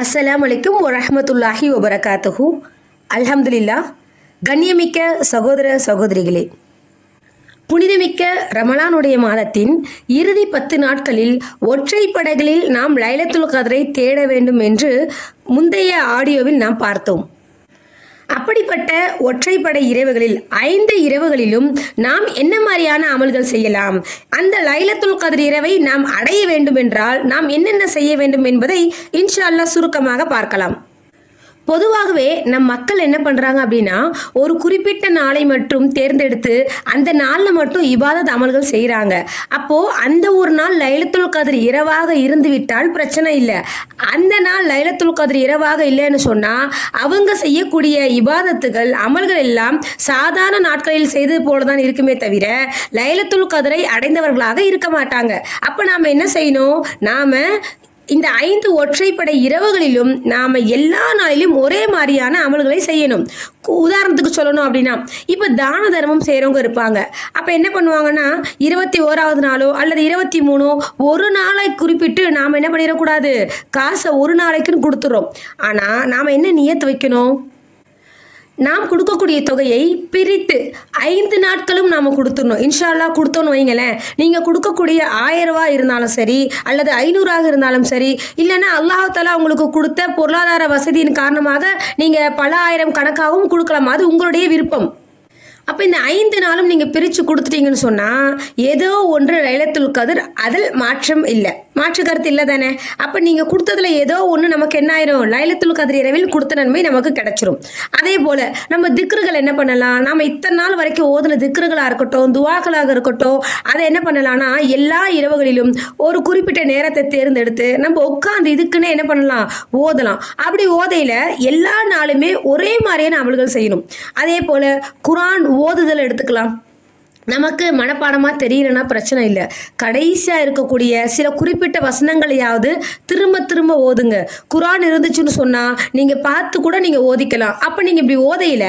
அஸ்லாம் வலைக்கும் வரஹ்மத்துல்லாஹி வபரகாத்துஹு அல்ஹம்துலில்லா கண்ணியமிக்க சகோதர சகோதரிகளே புனிதமிக்க ரமலானுடைய மாதத்தின் இறுதி பத்து நாட்களில் ஒற்றை படைகளில் நாம் லைலத்துல் கதரை தேட வேண்டும் என்று முந்தைய ஆடியோவில் நாம் பார்த்தோம். அப்படிப்பட்ட ஒற்றைப்படை இரவுகளில் ஐந்து இரவுகளிலும் நாம் என்ன மாதிரியான அமல்கள் செய்யலாம்? அந்த லைலத்துல் கதிர் இரவை நாம் அடைய வேண்டும் என்றால் நாம் என்னென்ன செய்ய வேண்டும் என்பதை இன்ஷா அல்லாஹ் சுருக்கமாக பார்க்கலாம். பொதுவாகவே நம் மக்கள் என்ன பண்ணுறாங்க அப்படின்னா ஒரு குறிப்பிட்ட நாளை மட்டும் தேர்ந்தெடுத்து அந்த நாளில் மட்டும் இபாதத் அமல்கள் செய்கிறாங்க அப்போது அந்த ஒரு நாள் லைலத்துல் கதிர் இரவாக இருந்து விட்டால் பிரச்சனை இல்லை. அந்த நாள் லைலத்துல் கதிர் இரவாக இல்லைன்னு சொன்னால் அவங்க செய்யக்கூடிய இபாதத்துகள் அமல்கள் எல்லாம் சாதாரண நாட்களில் செய்தது போல தான் இருக்குமே தவிர லைலத்துல் கதிரை அடைந்தவர்களாக இருக்க மாட்டாங்க. அப்போ நாம் என்ன செய்யணும்? நாம் இந்த ஐந்து ஒற்றைப்படை இரவுகளிலும் நாம் எல்லா நாளிலும் ஒரே மாதிரியான அமல்களை செய்யணும். கு- உதாரணத்துக்கு சொல்லணும் அப்படின்னா இப்போ தான தர்மம் செய்கிறவங்க இருப்பாங்க. அப்போ என்ன பண்ணுவாங்கன்னா இருபத்தி ஓராவது நாளோ அல்லது இருபத்தி மூணோ ஒரு நாளை குறிப்பிட்டு நாம் என்ன பண்ணிடக்கூடாது? காசை ஒரு நாளைக்குன்னு கொடுத்துறோம் ஆனால் நாம் என்ன நியத்து வைக்கணும்? நாம் கொடுக்கக்கூடிய தொகையை பிரித்து ஐந்து நாட்களும் நாம் கொடுத்துடணும். இன்ஷால்லா கொடுத்தோன்னு வைங்களேன். நீங்கள் கொடுக்கக்கூடிய ஆயிரம் இருந்தாலும் சரி அல்லது ஐநூறாக இருந்தாலும் சரி இல்லைன்னா அல்லாஹாலா உங்களுக்கு கொடுத்த பொருளாதார வசதியின் காரணமாக நீங்கள் பல ஆயிரம் கணக்காகவும் கொடுக்கலாம். அது உங்களுடைய விருப்பம். அப்போ இந்த ஐந்து நாளும் நீங்கள் பிரித்து கொடுத்துட்டீங்கன்னு சொன்னால் ஏதோ ஒன்று லைலத்துல் கதிர் அதில் மாற்றம் இல்லை. மாற்று கருத்து இல்லை தானே? அப்போ நீங்கள் கொடுத்ததுல ஏதோ ஒன்று நமக்கு என்ன ஆயிரும்? லைலத்துல் கதிர் இரவில் கொடுத்த நன்மை நமக்கு கிடைச்சிரும். அதே போல் நம்ம திக்ருகள் என்ன பண்ணலாம்? நம்ம இத்தனை நாள் வரைக்கும் ஓதுன திக்ருகளாக இருக்கட்டும் துவாக்களாக இருக்கட்டும் அதை என்ன பண்ணலாம்னா எல்லா இரவுகளிலும் ஒரு குறிப்பிட்ட நேரத்தை தேர்ந்தெடுத்து நம்ம உட்காந்து இதுக்குன்னு என்ன பண்ணலாம்? ஓதலாம். அப்படி ஓதையில் எல்லா நாளுமே ஒரே மாதிரியான அமல்கள் செய்யணும். அதே போல் குரான் ஓதுதல் எடுத்துக்கலாம். நமக்கு மனப்பாடமாக தெரியலன்னா பிரச்சனை இல்லை. கடைசியாக இருக்கக்கூடிய சில குறிப்பிட்ட வசனங்களையாவது திரும்ப திரும்ப ஓதுங்க. குரான் இருந்துச்சுன்னு சொன்னால் நீங்கள் பார்த்து கூட நீங்கள் ஓதிக்கலாம். அப்போ நீங்கள் இப்படி ஓதையில்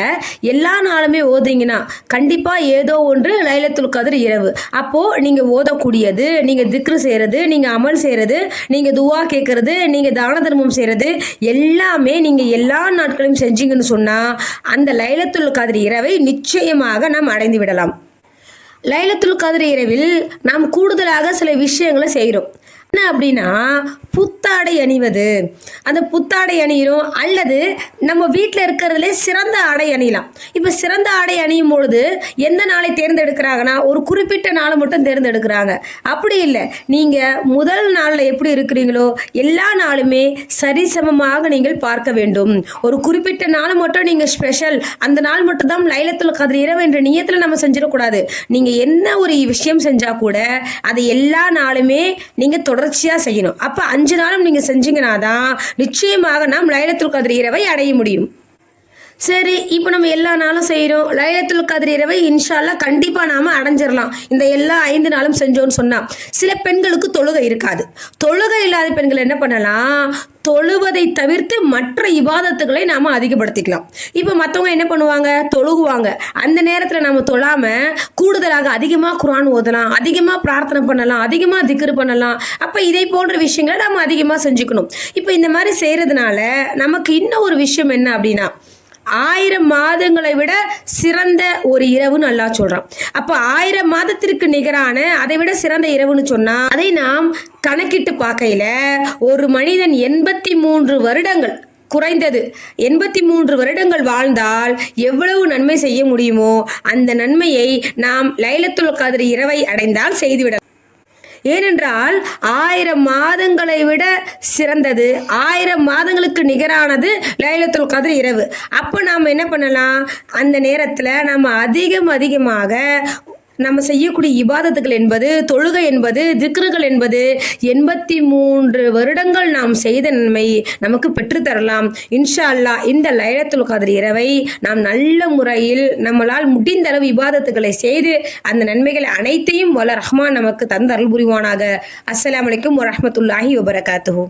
எல்லா நாளுமே ஓதிங்கன்னா கண்டிப்பாக ஏதோ ஒன்று லைலத்துல் கதிர் இரவு. அப்போது நீங்கள் ஓதக்கூடியது நீங்கள் திக்ரு செய்கிறது நீங்கள் அமல் செய்கிறது நீங்கள் துவா கேட்குறது நீங்கள் தான தர்மம் செய்கிறது எல்லாமே நீங்கள் எல்லா நாட்களையும் செஞ்சீங்கன்னு சொன்னால் அந்த லைலத்துல் கதிர் இரவை நிச்சயமாக நாம் அடைந்து விடலாம். லைலத்துல் கதிர் இரவில் நாம் கூடுதலாக சில விஷயங்களை செய்கிறோம். என்ன அப்படின்னா புத்தாடை அணிவது. அந்த புத்தாடை அணியிறோம் அல்லது நம்ம வீட்டில் இருக்கிறதுலே சிறந்த ஆடை அணியலாம். இப்போ சிறந்த ஆடை அணியும் பொழுது எந்த நாளை தேர்ந்தெடுக்கிறாங்கன்னா ஒரு குறிப்பிட்ட நாளை மட்டும் தேர்ந்தெடுக்கிறாங்க. அப்படி இல்லை. நீங்கள் முதல் நாளில் எப்படி இருக்கிறீங்களோ எல்லா நாளுமே சரிசமமாக நீங்கள் பார்க்க வேண்டும். ஒரு குறிப்பிட்ட நாள் மட்டும் நீங்கள் ஸ்பெஷல் அந்த நாள் மட்டும் தான் லைலத்தில் கதிர் இரவு என்ற நியத்தில் நம்ம செஞ்சிடக்கூடாது. நீங்கள் என்ன ஒரு விஷயம் செஞ்சால் கூட அதை எல்லா நாளுமே நீங்கள் தொடர்ச்சியாக செய்யணும். அப்போ அஞ்சு நாளும் நீங்கள் செஞ்சீங்கன்னா தான் நிச்சயமாக நாம் லைலத்துல் கதிர் இரவை அடைய முடியும். சரி இப்போ நம்ம எல்லா நாளும் செய்கிறோம் லைலத்துல் கதிர் இரவை இன்ஷால்லா கண்டிப்பாக நாம் அடைஞ்சிடலாம் இந்த எல்லா ஐந்து நாளும் செஞ்சோன்னு சொன்னால் சில பெண்களுக்கு தொழுகை இருக்காது. தொழுகை இல்லாத பெண்கள் என்ன பண்ணலாம்? தொழுவதை தவிர்த்து மற்ற இபாதத்துகளை நாம் அதிகப்படுத்திக்கலாம். இப்போ மற்றவங்க என்ன பண்ணுவாங்க? தொழுகுவாங்க. அந்த நேரத்தில் நம்ம தொழாமல் கூடுதலாக அதிகமாக குரான் ஓதலாம் அதிகமாக பிரார்த்தனை பண்ணலாம் அதிகமாக திக்ரு பண்ணலாம். அப்போ இதை போன்ற விஷயங்களை நம்ம அதிகமாக செஞ்சுக்கணும். இப்போ இந்த மாதிரி செய்கிறதுனால நமக்கு இன்னும் ஒரு விஷயம் என்ன அப்படின்னா ஆயிரம் மாதங்களை விட சிறந்த ஒரு இரவுன்னு நல்லா சொல்றான். அப்போ ஆயிரம் மாதத்திற்கு நிகரான அதை விட சிறந்த இரவுன்னு சொன்னா அதை நாம் கணக்கிட்டு பார்க்கையில ஒரு மனிதன் எண்பத்தி மூன்று வருடங்கள் குறைந்தது எண்பத்தி மூன்று வருடங்கள் வாழ்ந்தால் எவ்வளவு நன்மை செய்ய முடியுமோ அந்த நன்மையை நாம் லைலத்துல் கதிர் இரவை அடைந்தால் செய்துவிட ஏனென்றால் ஆயிரம் மாதங்களை விட சிறந்தது. ஆயிரம் மாதங்களுக்கு நிகரானது லைலத்துல் கதிர் இரவு. அப்போ நாம் என்ன பண்ணலாம்? அந்த நேரத்தில் நம்ம அதிகம் அதிகமாக நம்ம செய்யக்கூடிய இபாதத்துகள் என்பது தொழுகை என்பது திக்ருகள் என்பது எண்பத்தி மூன்று வருடங்கள் நாம் செய்த நன்மை நமக்கு பெற்றுத்தரலாம். இன்ஷா அல்லாஹ் இந்த லைலத்துல் கதிர் இரவை நாம் நல்ல முறையில் நம்மளால் முடிந்த அளவு இபாதத்துகளை செய்து அந்த நன்மைகள் அனைத்தையும் வல ரஹ்மான் நமக்கு தந்தருள் புரிவானாக. அஸ்லாம் வலைக்கம் வரமத்துல்லாஹி வபரகாத்துஹு